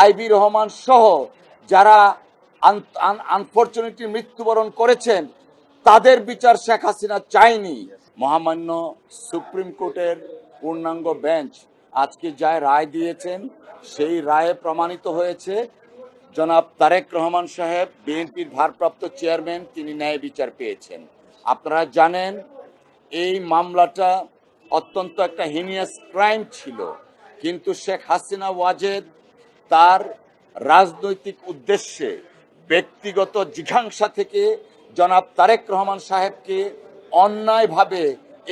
IB Rahman সহ যারা unfortunately মৃত্যুবরণ করেছেন, তাদের বিচার শেখ হাসিনা চায়নি। মহামান্য সুপ্রিম কোর্টের পূর্ণাঙ্গ বেঞ্চ আজকে যা রায় দিয়েছেন, সেই রায়ে প্রমাণিত হয়েছে। জনাব তারেক রহমান সাহেব, বিএনপির ভারপ্রাপ্ত চেয়ারম্যান, তিনি ন্যায় বিচার পেয়েছেন। আপনারা জানেন, এই মামলাটা অত্যন্ত একটা হিনিয়াস ক্রাইম ছিল। কিন্তু শেখ হাসিনা ওয়াজেদ তার রাজনৈতিক উদ্দেশ্যে ব্যক্তিগত জিঘাংসা থেকে জনাব তারেক রহমান সাহেবকে অন্যায়ভাবে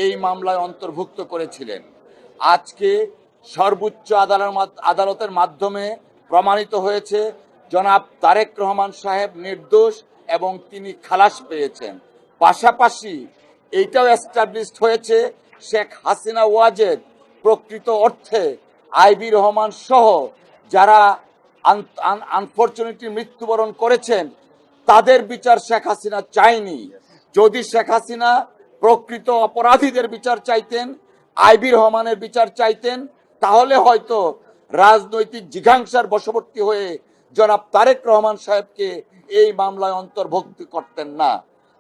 এই মামলায় অন্তর্ভুক্ত করেছিলেন। আজকে সর্বোচ্চ আদালত আদালতের মাধ্যমে প্রমাণিত হয়েছে জনাব তারেক রহমান সাহেব নির্দোষ এবং তিনি খালাস পেয়েছেন। পাশাপাশি এইটাও এস্টাবলিশড হয়েছে শেখ হাসিনা ওয়াজেদ প্রকৃত অর্থে আইবি রহমান সহ যারা আনফর্চুনেটলি মৃত্যুবরণ করেছেন, তাদের বিচার শেখ হাসিনা চায়নি। যদি শেখ হাসিনা প্রকৃত অপরাধীদের বিচার চাইতেন আইবি রহমানের বিচার চাইতেন, তাহলে হয়তো রাজনৈতিক জিঘাংসার বশবর্তী হয়ে জনাব তারেক রহমান সাহেবকে এই মামলায় অন্তর্ভুক্ত করতেন না।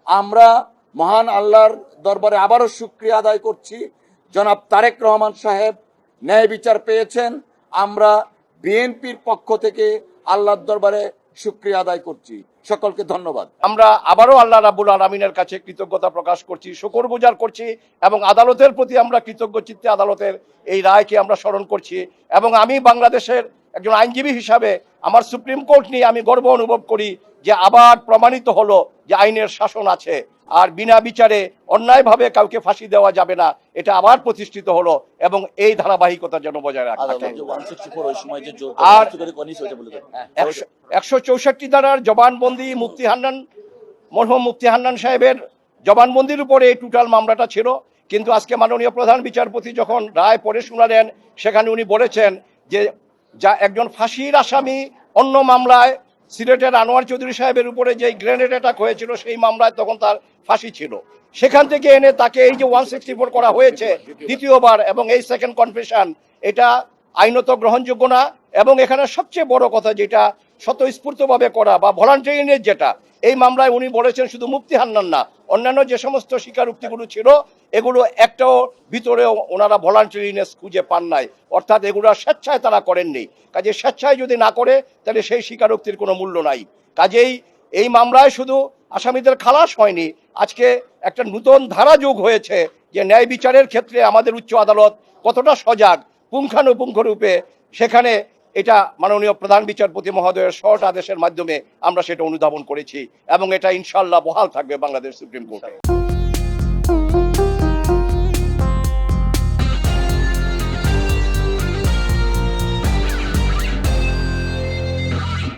আমরা মহান আল্লাহর দরবারে আবারও শুক্রিয়া আদায় করছি। জনাব তারেক রহমান সাহেব ন্যায় বিচার পেয়েছেন। আমরা বিএনপির পক্ষ থেকে আল্লাহর দরবারে শুক্রিয়া আদায় করছি। সকলকে ধন্যবাদ। আমরা আবারও আল্লাহ রাবুল আলমিনের কাছে কৃতজ্ঞতা প্রকাশ করছি, শকর গুজার করছি এবং আদালতের প্রতি আমরা কৃতজ্ঞ চিত্তে আদালতের এই রায়কে আমরা স্মরণ করছি এবং আমি বাংলাদেশের একজন আইনজীবী হিসাবে আমার সুপ্রিম কোর্ট নিয়ে আমি গর্ব অনুভব করি যে আবার প্রমাণিত হলো যে আইনের শাসন আছে আর বিনা বিচারে অন্যায়ভাবে কাউকে ফাঁসি দেওয়া যাবে না এটা আবার প্রতিষ্ঠিত হলো এবং এই ধারাবাহিকতা যেন বজায় রাখা আদালত থাকে। যে 164 ওই সময় যে জোর আর-। হ্যাঁ, একশো- একশো চৌষট্টি ধারার জবানবন্দি মুক্তি হান্নান মরহুম মুফতি হান্নান সাহেবের জবানবন্দির উপরে এই টোটাল মামলাটা ছিল কিন্তু আজকে মাননীয় প্রধান বিচারপতি যখন রায় পড়ে শোনালেন সেখানে উনি বলেছেন যে যা একজন ফাঁসির আসামি অন্য মামলায় সিলেটের আনোয়ার চৌধুরী সাহেবের উপরে যে গ্রেনেড অ্যাটাক হয়েছিল, সেই মামলায় তখন তার ফাঁসি ছিল। সেখান থেকে এনে তাকে এই যে ওয়ান সিক্সটি ফোর করা হয়েছে দ্বিতীয়বার, এবং এই সেকেন্ড কনফেশন এটা আইনত গ্রহণযোগ্য না। এবং এখানে সবচেয়ে বড় কথা যেটা, স্বতঃস্ফূর্তভাবে করা বা ভলান্টিয়ারিংয়ের যেটা এই মামলায় উনি বলেছেন শুধু মুক্তি হান্নান না, অন্যান্য যে সমস্ত স্বীকারোক্তিগুলো ছিল, এগুলো একটাও ভিতরেও ওনারা ভলান্টিয়ারিনেস খুঁজে পান নাই। অর্থাৎ এগুলো স্বেচ্ছায় তারা করেননি। কাজে স্বেচ্ছায় যদি না করে, তাহলে সেই স্বীকারোক্তির কোনো মূল্য নাই। কাজেই এই মামলায় শুধু আসামিদের খালাস হয়নি, আজকে একটা নূতন ধারা যোগ হয়েছে যে ন্যায় বিচারের ক্ষেত্রে আমাদের উচ্চ আদালত কতটা সজাগ পুঙ্খানুপুঙ্খ রূপে সেখানে এটা মাননীয় প্রধান বিচারপতি মহোদয়ের শর্ট আদেশের মাধ্যমে আমরা সেটা অনুধাবন করেছি এবং এটা ইনশাল্লাহ বহাল থাকবে বাংলাদেশ সুপ্রিম কোর্টে।